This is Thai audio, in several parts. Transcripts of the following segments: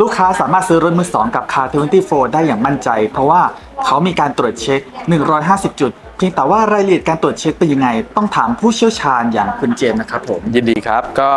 ลูกค้าสามารถซื้อรถมือสองกับ Car 24 ได้อย่างมั่นใจ เพราะว่าเขามีการตรวจเช็ค 150 จุด เพียงแต่ว่ารายละเอียดการตรวจเช็คเป็นยังไง ต้องถามผู้เชี่ยวชาญอย่างคุณเจมส์นะครับผม ยินดีครับ ก็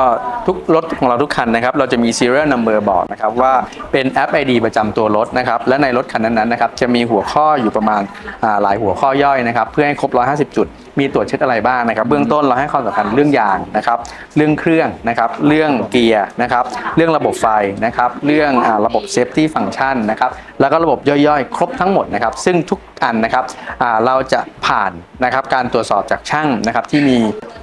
ทุกรถของเราทุกคันนะครับ เราจะมี serial number บอกนะครับว่าเป็นแอป ID ประจำตัวรถนะครับ และในรถคันนั้นๆนะครับจะมีหัวข้ออยู่ประมาณอ่าหลายหัวข้อย่อยนะครับ เพื่อให้ครบ 150 จุดมีตรวจเช็คอะไรบ้างนะครับ เบื้องต้นเราให้ความสำคัญเรื่องยางนะครับ เรื่องเครื่องนะครับ เรื่องเกียร์นะครับ เรื่องระบบไฟนะครับ เรื่องอาระบบ safety function นะครับ แล้วก็ระบบย่อยๆ ครบทั้งหมดนะครับ ซึ่งทุกอันนะครับอ่าเราจะผ่านนะครับการตรวจสอบจากช่างนะครับที่มี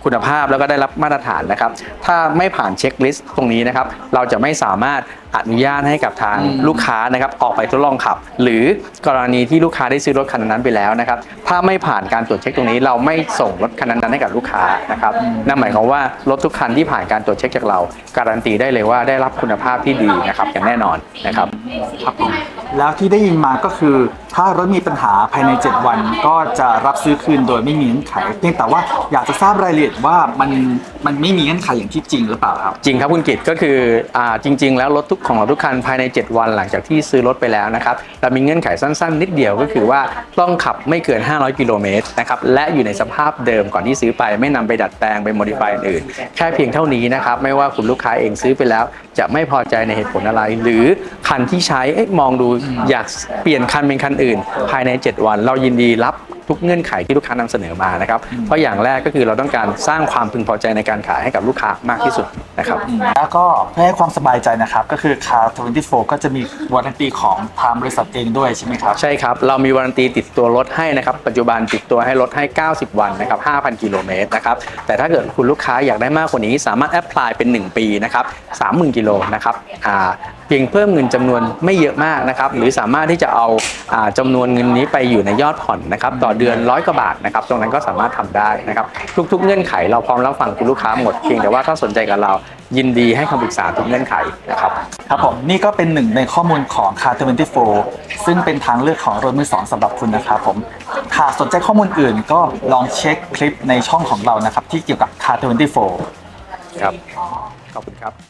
คุณภาพแล้วก็ได้รับมาตรฐานนะครับ ถ้าไม่ผ่านเช็คลิสต์ตรงนี้นะครับ เราจะไม่สามารถอนุญาตให้กับทางลูกค้านะครับออกไปทดลองขับ หรือกรณีที่ลูกค้าได้ซื้อรถคันนั้นไปแล้วนะครับ ถ้าไม่ผ่านการตรวจเช็คตรงนี้ เราไม่ส่งรถคันนั้นให้กับลูกค้านะครับนั่นหมายความว่ารถทุกคันที่ผ่านการตรวจเช็คจากเรา การันตีได้เลยว่าได้รับคุณภาพที่ดีนะครับอย่างแน่นอนนะครับครับผม แล้วที่ได้ยินมาก็คือ ถ้ารถมีปัญหาภายใน 7 วัน ก็จะรับซื้อคืนโดยไม่มีเงื่อนไข เพียงแต่ว่าอยากจะทราบรายละเอียดว่ามันมันไม่มีเงื่อนไขอย่างที่จริงหรือเปล่าครับ จริงครับคุณกิตก็คืออ่าจริง ๆ แล้วรถทุกของเราทุกคันภายใน 7 วันหลังจากที่ซื้อรถไปแล้วนะครับเรามีเงื่อนไขสั้น ๆ นิดเดียวก็คือว่าต้องขับไม่เกิน 500 กิโลเมตรนะครับและอยู่ในสภาพเดิมก่อนที่ซื้อไป ไม่นำไปดัดแปลงไปโมดิฟายอื่นๆแค่เพียงเท่านี้นะครับไม่ว่าคุณลูกค้าเองซื้อไปแล้ว จะไม่พอใจในเหตุผลอะไร หรือคันที่ใช้อมองดูอยากเปลี่ยนคันเป็นคันอื่น ภายใน 7 วัน เรายินดีรับทุกเงื่อนไขที่ลูกค้านำเสนอมานะครับเพราะอย่างแรกก็คือเราต้องการสร้างความพึงพอใจในการขายให้กับลูกค้ามากที่สุดนะครับแล้วก็เพื่อให้ความสบายใจนะครับก็คือ Car 24 ก็จะมีวารันตีของทางบริษัทเองด้วยใช่ไหมครับใช่ครับ เรามีวารันตีติดตัวรถให้นะครับปัจจุบันติดตัวให้รถให้ 90 วันนะครับ5,000 กิโลเมตรนะครับแต่ถ้าเกิดคุณลูกค้าอยากได้มากกว่านี้ สามารถแอพพลายเป็น 1 ปีนะครับ30,000 กิโลนะครับอ่า เพียงเพิ่มเงินจำนวนไม่เยอะมากนะครับหรือสามารถที่จะเอาอ่าจำนวนเงินนี้ไปอยู่ในยอดผ่อนนะครับต่อเดือนร้อยกว่าบาทนะครับตรงนั้นก็สามารถทำได้นะครับทุก ๆ เงื่อนไขเราพร้อมรับฟังคุณลูกค้าหมดเพียงแต่ว่าถ้าสนใจกับเรายินดีให้คำปรึกษาทุกเงื่อนไขนะครับครับผมนี่ก็เป็นหนึ่งในข้อมูลของ Car 24ซึ่งเป็นทางเลือกของรถมือสองสำหรับคุณนะครับผมหากสนใจข้อมูลอื่นก็ลองเช็คคลิปในช่องของเรานะครับที่เกี่ยวกับ Car 24ครับขอบคุณครับ